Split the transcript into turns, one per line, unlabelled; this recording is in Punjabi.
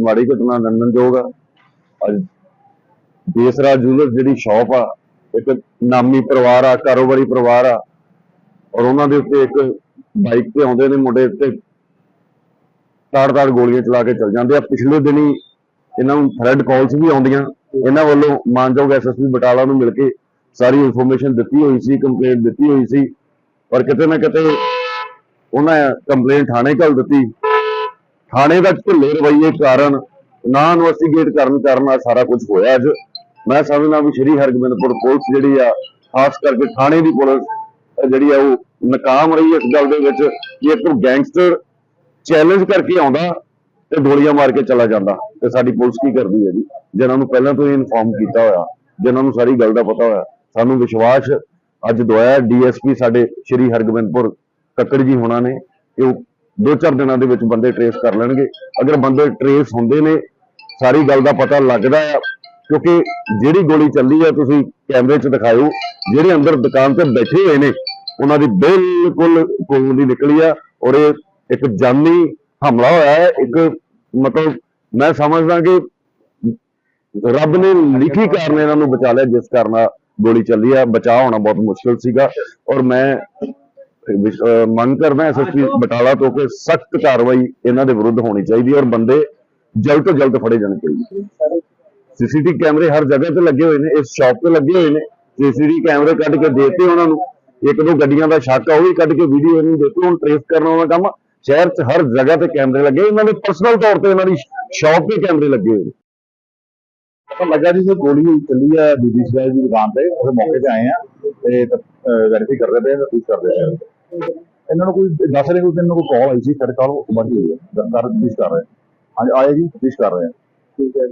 ਮਾੜੀ ਘਟਨਾ ਨਿੰਦਣਯੋਗ ਆ। ਅੱਜ ਦੇਸਰਾ ਜੁਲਰ ਜਿਹੜੀ ਸ਼ਾਪ ਆ, ਇੱਕ ਨਾਮੀ ਪਰਿਵਾਰ ਆ, ਕਾਰੋਬਾਰੀ ਪਰਿਵਾਰ ਆ, ਔਰ ਉਹਨਾਂ ਦੇ ਉੱਤੇ ਇੱਕ ਬਾਈਕ ਤੇ ਆਉਂਦੇ ਨੇ, ਮੁੰਡੇ ਤੇ ਤਾੜ-ਤਾੜ ਗੋਲੀਆਂ ਚਲਾ ਕੇ ਚਲ ਜਾਂਦੇ ਆ। ਪਿਛਲੇ ਦਿਨੀ ਇਹਨਾਂ ਨੂੰ ਥ੍ਰੈਡ ਕਾਲਸ ਵੀ ਆਉਂਦੀਆਂ। ਇਹਨਾਂ ਵੱਲੋਂ ਮਾਨਯੋਗ ਐਸਐਸਪੀ ਬਟਾਲਾ ਨੂੰ ਮਿਲ ਕੇ ਸਾਰੀ ਇਨਫੋਰਮੇਸ਼ਨ ਦਿੱਤੀ ਹੋਈ ਸੀ ਕੰਪਲੇਂਟ ਦਿੱਤੀ ਹੋਈ ਸੀ। ਪਰ ਕਿਤੇ ਨਾ ਕਿਤੇ ਉਹਨਾਂ ਕੰਪਲੇਂਟ ਥਾਣੇ ਘੱਲ ਦਿੱਤੀ। ਥਾਣੇ ਦਾ ਢਿੱਲੇ ਰਵੱਈਏ ਕਾਰਨ, ਨਾ ਇਨਵੈਸਟੀਗੇਟ ਕਰਨ ਕਾਰਨ ਆ ਸਾਰਾ ਕੁਝ ਹੋਇਆ ਅੱਜ। ਮੈਂ ਸਮਝਦਾ ਵੀ ਸ਼੍ਰੀ ਹਰਗੋਬਿੰਦਪੁਰ ਪੁਲਿਸ ਜਿਹੜੀ ਆ, ਖਾਸ ਕਰਕੇ ਥਾਣੇ ਦੀ ਪੁਲਿਸ, ਜਿਹੜੀ ਆ ਉਹ ਨਾਕਾਮ ਰਹੀ ਇਸ ਗੱਲ ਦੇ ਵਿੱਚ ਕਿ ਇੱਕ ਗੈਂਗਸਟਰ ਚੈਲੰਜ ਕਰਕੇ ਆਉਂਦਾ ਤੇ ਗੋਲੀਆਂ ਮਾਰ ਕੇ ਚਲਾ ਜਾਂਦਾ। ਤੇ ਸਾਡੀ ਪੁਲਿਸ ਕੀ ਕਰਦੀ ਹੈ ਜੀ? ਜਿਨ੍ਹਾਂ ਨੂੰ ਪਹਿਲਾਂ ਤੋਂ ਹੀ ਇਨਫੋਰਮ ਕੀਤਾ ਹੋਇਆ, ਜਿਨ੍ਹਾਂ ਨੂੰ ਸਾਰੀ ਗੱਲ ਦਾ ਪਤਾ ਹੋਇਆ। ਸਾਨੂੰ ਵਿਸ਼ਵਾਸ ਅੱਜ ਦਵਾਇਆ ਡੀਐਸਪੀ ਸਾਡੇ ਸ਼੍ਰੀ ਹਰਗੋਬਿੰਦਪੁਰ ਕੱਕੜ ਜੀ ਹੋਣਾ ਨੇ ਕਿ ਉਹ ਦੋ ਚਾਰ ਦਿਨਾਂ ਦੇ ਵਿੱਚ ਬੰਦੇ ਟਰੇਸ ਕਰ ਲੈਣਗੇ। ਅਗਰ ਬੰਦੇ ਟਰੇਸ ਹੁੰਦੇ ਨੇ, ਸਾਰੀ ਗੱਲ ਦਾ ਪਤਾ ਲੱਗਦਾ ਆ, ਕਿਉਂਕਿ ਜਿਹੜੀ ਗੋਲੀ ਚੱਲੀ ਆ, ਤੁਸੀਂ ਕੈਮਰੇ 'ਚ ਦਿਖਾਇਓ, ਜਿਹੜੇ ਅੰਦਰ ਦੁਕਾਨ ਤੇ ਬੈਠੇ ਹੋਏ ਨੇ, ਉਹਨਾਂ ਦੀ ਬਿਲਕੁਲ ਖੂਨ ਦੀ ਨਿਕਲੀ ਆ ਔਰ ਇਹ ਇੱਕ ਜਾਨੀ ਹਮਲਾ ਹੋਇਆ ਹੈ। ਇੱਕ ਮਤਲਬ ਮੈਂ ਸਮਝਦਾ ਕਿ ਰੱਬ ਨੇ ਲਿਖੀ ਕਾਰਨ ਇਹਨਾਂ ਨੂੰ ਬਚਾ ਲਿਆ, ਜਿਸ ਕਾਰਨ ਗੋਲੀ ਚੱਲੀ ਆ। ਬਚਾਅ ਹੋਣਾ ਬਹੁਤ ਮੁਸ਼ਕਲ ਸੀਗਾ ਔਰ ਮੈਂ ਮੰਗ ਕਰਦਾ ਐਸਐਸਪੀ ਬਟਾਲਾ ਤੋਂ ਕਿ ਸਖਤ ਕਾਰਵਾਈ ਇਹਨਾਂ ਦੇ ਵਿਰੁੱਧ ਹੋਣੀ ਚਾਹੀਦੀ ਹੈ ਔਰ ਬੰਦੇ ਜਲਦ ਤੋਂ ਜਲਦ ਫੜੇ ਜਾਣੇ ਚਾਹੀਦੇ ਸੀਸੀਟੀਵੀ ਕੈਮਰੇ ਹਰ ਜਗ੍ਹਾ ਤੇ ਲੱਗੇ ਹੋਏ ਨੇ ਇਸ ਸ਼ਾਪ ਤੇ ਲੱਗੇ ਹੋਏ ਨੇ। ਸੀਸੀਟੀਵੀ ਕੈਮਰੇ ਕੱਢ ਕੇ ਦੇਤੇ ਉਹਨਾਂ ਨੂੰ। ਇੱਕ ਦੋ ਗੱਡੀਆਂ ਦਾ ਸ਼ੱਕ ਆ ਉਹ ਵੀ ਕੱਢ ਕੇ ਵੀਡੀਓ ਇਹਨੂੰ ਦਿੱਤੀ ਹੁਣ ਟ੍ਰੇਸ ਕਰਨ ਵਾਲਾ ਕੰਮ ਸ਼ਹਿਰ 'ਚ ਹਰ ਜਗ੍ਹਾ ਤੇ ਕੈਮਰੇ ਲੱਗੇ ਇਹਨਾਂ ਦੇ ਪਰਸਨਲ ਤੌਰ ਤੇ ਇਹਨਾਂ ਦੀ ਸ਼ਾਪ ਤੇ ਕੈਮਰੇ ਲੱਗੇ ਹੋਏ ਨੇ।
ਪਤਾ ਲੱਗਾ ਜੀ ਕਿ ਗੋਲੀ ਹੋਈ ਚੱਲੀ ਆ ਬੀਬੀ ਸਵਾਈ ਦੀ ਦੁਕਾਨ ਤੇ ਉਹਦੇ ਮੌਕੇ ਤੇ ਆਏ ਆ ਤੇ ਵੈਰੀਫਾਈ ਕਰ ਰਹੇ ਪਏ ਆ ਕਰ ਰਹੇ ਆ ਇਹਨਾਂ ਨੂੰ ਕੋਈ ਦੱਸ ਰਹੇ ਕੋਈ ਇਹਨਾਂ ਕੋਈ ਕਾਲ ਆਈ ਸੀ, ਸਾਡੇ ਕੋਲ ਉਹ ਬਾਕੀ ਹੋਈ ਹੈ। ਦਰਦਾਰ ਪੁਲਿਸ ਕਰ ਰਹੇ ਆ। ਹਾਂਜੀ, ਆਏ ਜੀ ਪੁਲਿਸ ਕਰ ਰਹੇ ਆ
ਠੀਕ ਹੈ